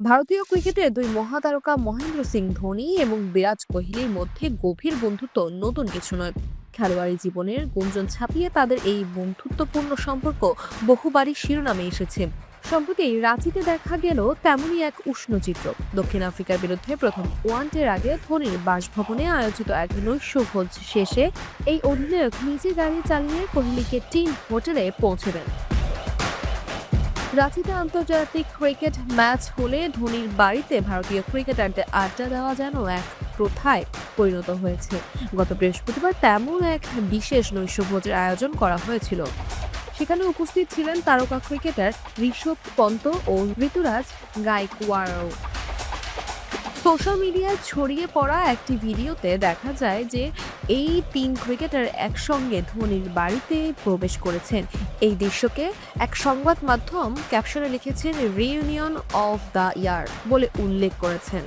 ভারতীয় ক্রিকেটের দুই মহাতারকা মহেন্দ্র সিং ধোনি এবং বিরাট কোহলির মধ্যে গভীর বন্ধুত্ব নতুন কিছু নয়। খেলোয়াড়ি জীবনের গুঞ্জন ছাপিয়ে তাদের এই বন্ধুত্বপূর্ণ সম্পর্ক বহুবারই শিরোনামে এসেছে। সম্প্রতি রাঁচিতে দেখা গেল তেমনই এক উষ্ণ চিত্র। দক্ষিণ আফ্রিকার বিরুদ্ধে প্রথম ওয়ানডের আগে ধোনির বাসভবনে আয়োজিত এক নৈশভোজ শেষে এই অধিনায়ক নিজে গাড়ি চালিয়ে কোহলিকে টিম হোটেলে পৌঁছে দেন। রাঁচিতে আন্তর্জাতিক ক্রিকেট ম্যাচ হলে ধোনির বাড়িতে ভারতীয় ক্রিকেটারদের আড্ডা দেওয়া যেন এক প্রথায় পরিণত হয়েছে। গত বৃহস্পতিবার তেমন এক বিশেষ নৈশভোজের আয়োজন করা হয়েছিল। সেখানে উপস্থিত ছিলেন তারকা ক্রিকেটার ঋষভ পন্ত ও ঋতুরাজ গায়কওয়াড়ও সোশ্যাল মিডিয়ায় ছড়িয়ে পড়া একটি ভিডিওতে দেখা যায় যে এই তিন ক্রিকেটার একসঙ্গে ধোনির বাড়িতে প্রবেশ করেছেন। এই দৃশ্যকে এক সংবাদ মাধ্যম ক্যাপশনে লিখেছেন রিউনিয়ন অফ দ্য ইয়ার বলে উল্লেখ করেছেন।